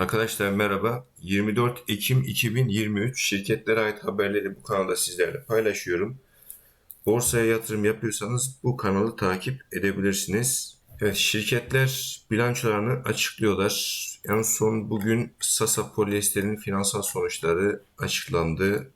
Arkadaşlar merhaba. 24 Ekim 2023 şirketlere ait haberleri bu kanalda sizlerle paylaşıyorum. Borsaya yatırım yapıyorsanız bu kanalı takip edebilirsiniz. Evet şirketler bilançolarını açıklıyorlar. En son bugün Sasa Polyester'in finansal sonuçları açıklandı.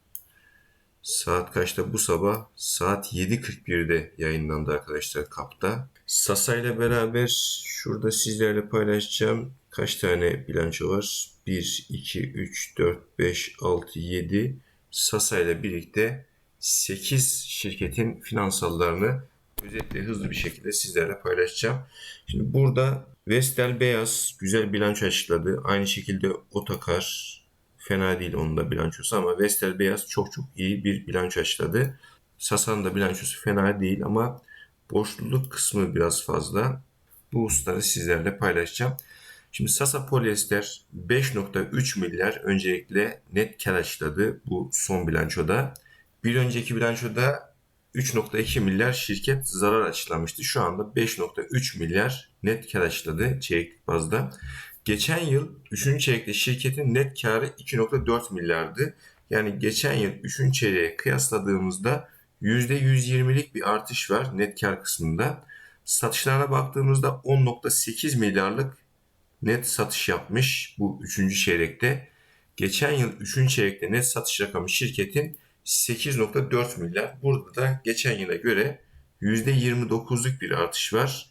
Saat kaçta bu sabah? Saat 7.41'de yayınlandı arkadaşlar kapta. Sasa ile beraber şurada sizlerle paylaşacağım kaç tane bilanço var? 1, 2, 3, 4, 5, 6, 7 Sasa ile birlikte 8 şirketin finansallarını özetle hızlı bir şekilde sizlerle paylaşacağım. Şimdi burada Vestel Beyaz güzel bilanço açıkladı. Aynı şekilde Otakar fena değil onun da bilançosu ama Vestel Beyaz çok çok iyi bir bilanço açıkladı. Sasa'nın da bilançosu fena değil ama borçluluk kısmı biraz fazla. Bu hususları sizlerle paylaşacağım. Şimdi Sasa Polyester 5.3 milyar öncelikle net kar açıkladı bu son bilançoda. Bir önceki bilançoda 3.2 milyar şirket zarar açıklamıştı. Şu anda 5.3 milyar net kar açıkladı çeyreklik bazda. Geçen yıl 3. çeyrekte şirketin net karı 2.4 milyardı. Yani geçen yıl 3. çeyreğe kıyasladığımızda %120'lik bir artış var net kar kısmında. Satışlarına baktığımızda 10.8 milyarlık net satış yapmış bu 3. çeyrekte. Geçen yıl 3. çeyrekte net satış rakamı şirketin 8.4 milyar. Burada da geçen yıla göre %29'luk bir artış var.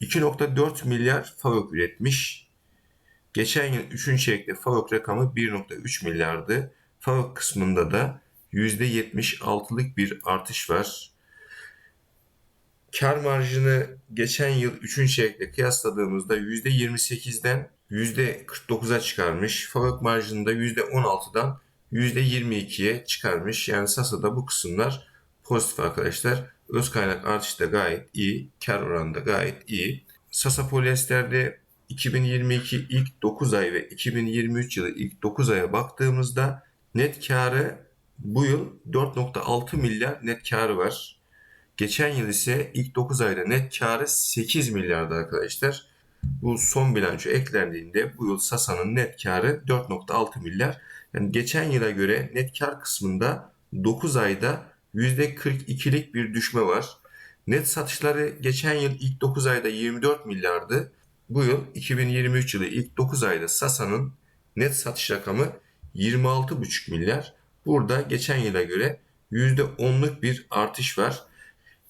2.4 milyar FAVÖK üretmiş. Geçen yıl 3. çeyrekte FAVÖK rakamı 1.3 milyardı. FAVÖK kısmında da %76'lık bir artış var. Kar marjını geçen yıl 3. çeyrekle kıyasladığımızda %28'den %49'a çıkarmış. Fabrik marjını da %16'dan %22'ye çıkarmış. Yani Sasa'da bu kısımlar pozitif arkadaşlar. Öz kaynak artışı da gayet iyi. Kar oranı da gayet iyi. Sasa Polyester'de 2022 ilk 9 ay ve 2023 yılı ilk 9 aya baktığımızda net karı bu yıl 4.6 milyar net karı var. Geçen yıl ise ilk 9 ayda net karı 8 milyardı arkadaşlar. Bu son bilanço eklendiğinde bu yıl Sasa'nın net karı 4.6 milyar. Yani geçen yıla göre net kar kısmında 9 ayda %42'lik bir düşme var. Net satışları geçen yıl ilk 9 ayda 24 milyardı. Bu yıl 2023 yılı ilk 9 ayda Sasa'nın net satış rakamı 26,5 milyar. Burada geçen yıla göre %10'luk bir artış var.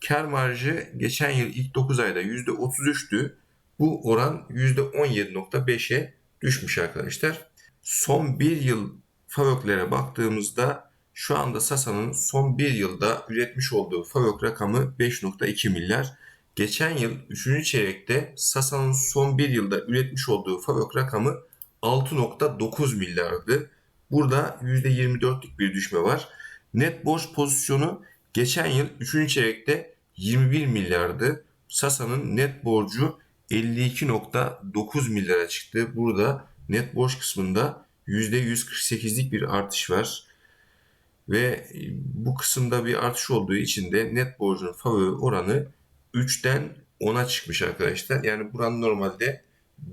Kar marjı geçen yıl ilk 9 ayda %33'tü. Bu oran %17.5'e düşmüş arkadaşlar. Son bir yıl FAVÖK'lere baktığımızda şu anda Sasa'nın son bir yılda üretmiş olduğu FAVÖK rakamı 5.2 milyar. Geçen yıl 3. çeyrekte Sasa'nın son bir yılda üretmiş olduğu FAVÖK rakamı 6.9 milyardı. Burada %24'lük bir düşme var. Net borç pozisyonu geçen yıl 3. çeyrekte 21 milyardı. Sasa'nın net borcu 52.9 milyara çıktı. Burada net borç kısmında %148'lik bir artış var. Ve bu kısımda bir artış olduğu için de net borcun favori oranı 3'ten 10'a çıkmış arkadaşlar. Yani buranın normalde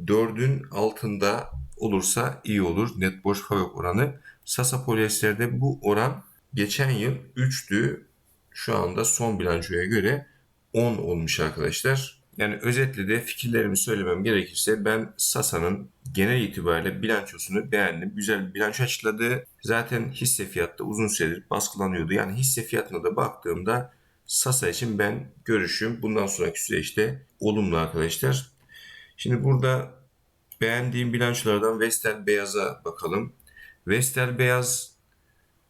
4'ün altında olursa iyi olur net borç favori oranı. Sasa Polyester'de bu oran geçen yıl 3'tü. Şu anda son bilançoya göre 10 olmuş arkadaşlar. Yani özetle de fikirlerimi söylemem gerekirse ben Sasa'nın genel itibariyle bilançosunu beğendim. Güzel bir bilanço açıkladı. Zaten hisse fiyatta uzun süredir baskılanıyordu. Yani hisse fiyatına da baktığımda Sasa için ben görüşüm bundan sonraki süreçte olumlu arkadaşlar. Şimdi burada beğendiğim bilançolardan Vestel Beyaz'a bakalım. Vestel Beyaz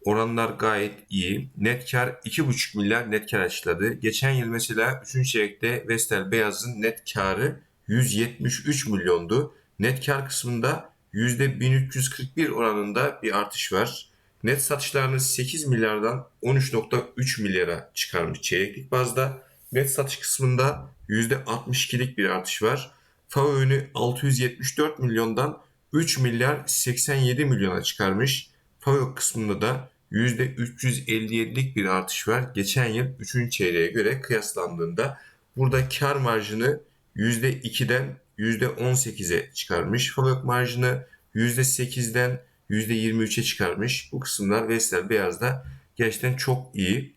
Oranlar gayet iyi. Net kar 2,5 milyar net kar açıkladı. Geçen yıl mesela 3. çeyrekte Vestel Beyaz'ın net karı 173 milyondu. Net kar kısmında %1341 oranında bir artış var. Net satışlarını 8 milyardan 13.3 milyara çıkarmış çeyreklik bazda. Net satış kısmında %62'lik bir artış var. FAO ürünü 674 milyondan 3 milyar 87 milyona çıkarmış. FAO kısmında da %357'lik bir artış var. Geçen yıl 3. çeyreğe göre kıyaslandığında burada kar marjını %2'den %18'e çıkarmış. Fabrik marjını %8'den %23'e çıkarmış. Bu kısımlar Vestel Beyaz'da gerçekten çok iyi.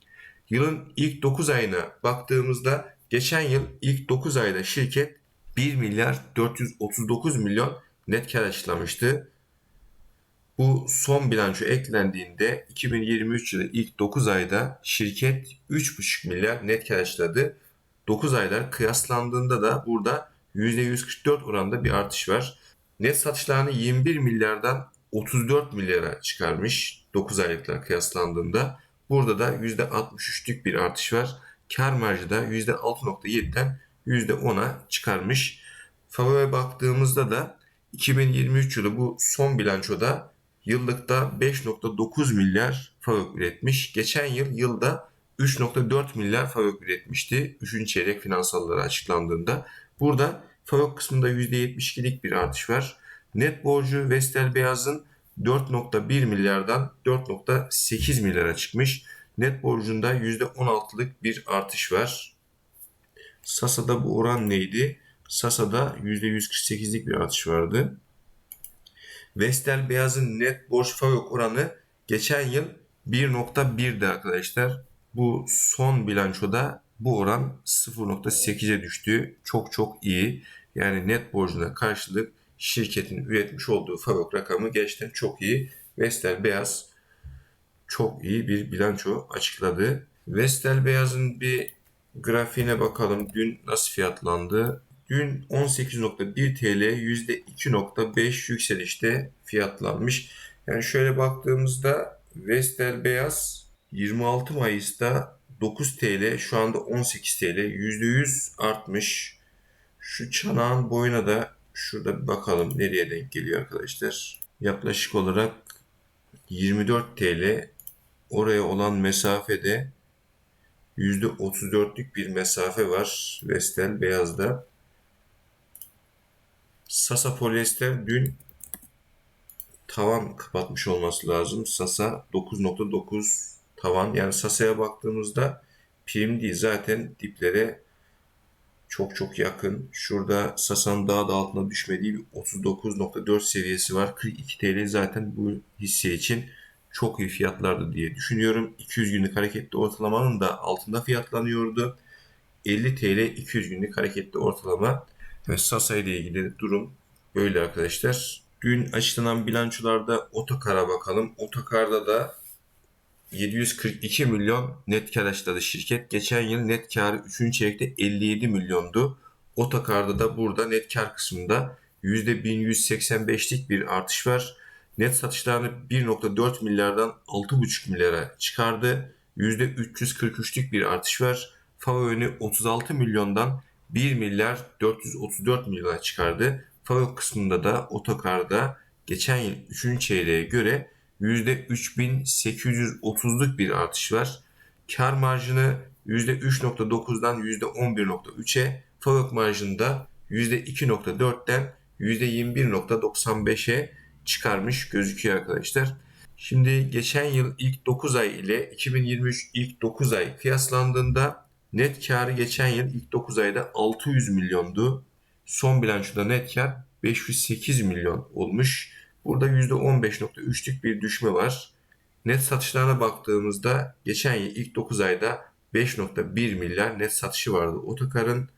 Yılın ilk 9 ayına baktığımızda geçen yıl ilk 9 ayda şirket 1 milyar 439 milyon net kar açıklamıştı. Bu son bilanço eklendiğinde 2023 yılı ilk 9 ayda şirket 3,5 milyar net kar açıkladı. 9 aylar kıyaslandığında da burada %144 oranda bir artış var. Net satışlarını 21 milyardan 34 milyara çıkarmış 9 aylıklar kıyaslandığında. Burada da %63'lük bir artış var. Kar marjı da %6.7'den %10'a çıkarmış. Favo'ya baktığımızda da 2023 yılı bu son bilançoda yıllıkta 5.9 milyar FAVÖK üretmiş. Geçen yıl yılda 3.4 milyar FAVÖK üretmişti. 3. çeyrek finansalları açıklandığında. Burada FAVÖK kısmında %72'lik bir artış var. Net borcu Vestel Beyaz'ın 4.1 milyardan 4.8 milyara çıkmış. Net borcunda %16'lık bir artış var. Sasa'da bu oran neydi? Sasa'da %148'lik bir artış vardı. Vestel Beyaz'ın net borç FAVÖK oranı geçen yıl 1.1'di arkadaşlar. Bu son bilançoda bu oran 0.8'e düştü. Çok çok iyi. Yani net borcuna karşılık şirketin üretmiş olduğu FAVÖK rakamı gerçekten çok iyi. Vestel Beyaz çok iyi bir bilanço açıkladı. Vestel Beyaz'ın bir grafiğine bakalım. Dün nasıl fiyatlandı? Dün 18.1 TL %2.5 yükselişte fiyatlanmış. Yani şöyle baktığımızda Vestel Beyaz 26 Mayıs'ta 9 TL şu anda 18 TL %100 artmış. Şu çanağın boyuna da şurada bir bakalım nereye denk geliyor arkadaşlar. Yaklaşık olarak 24 TL oraya olan mesafede %34'lük bir mesafe var Vestel Beyaz'da. Sasa polyester dün tavan kapatmış olması lazım. Sasa 9.9 tavan. Yani Sasa'ya baktığımızda değil zaten diplere çok çok yakın. Şurada Sasa'nın daha da altına düşmediği bir 39.4 seviyesi var. 42 TL zaten bu hisse için çok iyi fiyatlardı diye düşünüyorum. 200 günlük hareketli ortalamanın da altında fiyatlanıyordu. 50 TL 200 günlük hareketli ortalama ve Sasa ile ilgili durum böyle arkadaşlar. Dün açıklanan bilançolarda Otokar'a bakalım. Otokar'da da 742 milyon net kar açıkladı şirket. Geçen yıl net karı 3. çeyrekte 57 milyondu. Otokar'da da burada net kar kısmında %1185'lik bir artış var. Net satışlarını 1.4 milyardan 6.5 milyara çıkardı. %343'lük bir artış var. FAVÖ'nü 36 milyondan 1 milyar 434 milyona çıkardı. FAVÖ kısmında da otokarda geçen yıl 3. çeyreğe göre %3830'luk bir artış var. Kar marjını %3.9'dan %11.3'e, FAVÖK marjında %2.4'ten %21.95'e çıkarmış gözüküyor arkadaşlar. Şimdi geçen yıl ilk 9 ay ile 2023 ilk 9 ay kıyaslandığında net karı geçen yıl ilk 9 ayda 600 milyondu. Son bilançoda net kar 508 milyon olmuş. Burada %15.3'lük bir düşme var. Net satışlarına baktığımızda geçen yıl ilk 9 ayda 5.1 milyar net satışı vardı. Otokar'ın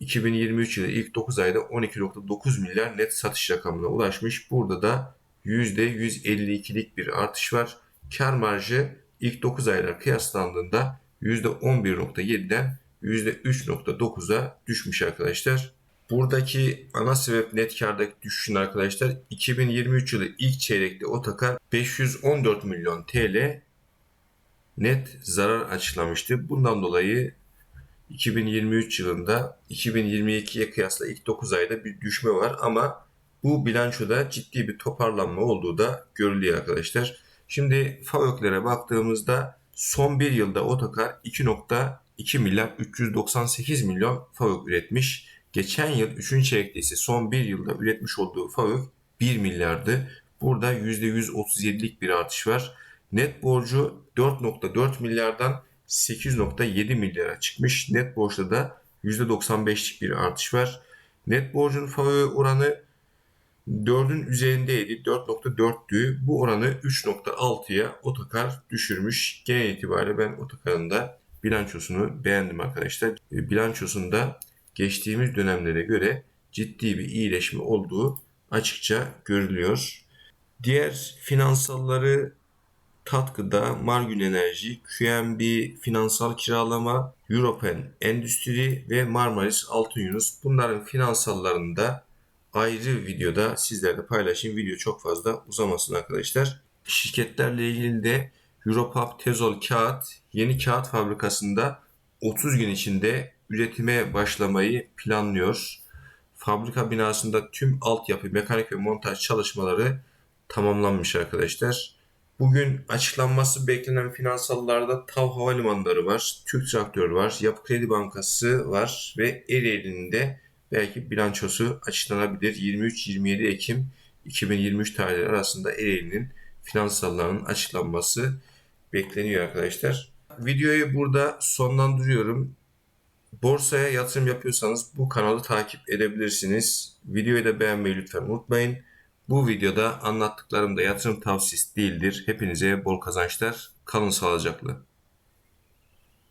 2023 yılı ilk 9 ayda 12.9 milyar net satış rakamına ulaşmış. Burada da %152'lik bir artış var. Kar marjı ilk 9 aylar kıyaslandığında %11.7'den %3.9'a düşmüş arkadaşlar. Buradaki ana sebep net kardaki düşüşün arkadaşlar 2023 yılı ilk çeyrekte Otakar 514 milyon TL net zarar açıklamıştı. Bundan dolayı 2023 yılında 2022'ye kıyasla ilk 9 ayda bir düşme var ama bu bilançoda ciddi bir toparlanma olduğu da görülüyor arkadaşlar. Şimdi FAVÖK'lere baktığımızda son bir yılda Otokar 2.2 milyar 398 milyon FAVÖK üretmiş. Geçen yıl 3. çeyrekte ise son bir yılda üretmiş olduğu FAVÖK 1 milyardı. Burada %137'lik bir artış var. Net borcu 4.4 milyardan 8.7 milyara çıkmış. Net borçta da %95'lik bir artış var. Net borcun FAVÖ oranı 4'ün üzerindeydi. 4.4'tü. Bu oranı 3.6'ya Otokar düşürmüş. Genel itibariyle ben Otokar'ın da bilançosunu beğendim arkadaşlar. E, Bilançosunda geçtiğimiz dönemlere göre ciddi bir iyileşme olduğu açıkça görülüyor. Diğer finansalları Tatkıda Margün Enerji, QNB Finansal Kiralama, Europen Endüstri ve Marmaris Altın Yunus bunların finansallarını da ayrı videoda sizlerle paylaşayım. Video çok fazla uzamasın arkadaşlar. Şirketlerle ilgili de Europap Tezol Kağıt yeni kağıt fabrikasında 30 gün içinde üretime başlamayı planlıyor. Fabrika binasında tüm altyapı, mekanik ve montaj çalışmaları tamamlanmış arkadaşlar. Bugün açıklanması beklenen finansallarda TAV Havalimanları var, Türk Traktör var, Yapı Kredi Bankası var ve Ereğli'nin de belki bilançosu açıklanabilir. 23-27 Ekim 2023 tarihleri arasında Ereğli'nin finansallarının açıklanması bekleniyor arkadaşlar. Videoyu burada sonlandırıyorum. Borsaya yatırım yapıyorsanız bu kanalı takip edebilirsiniz. Videoyu da beğenmeyi lütfen unutmayın. Bu videoda anlattıklarım da yatırım tavsiyesi değildir. Hepinize bol kazançlar. Kalın sağlıcakla.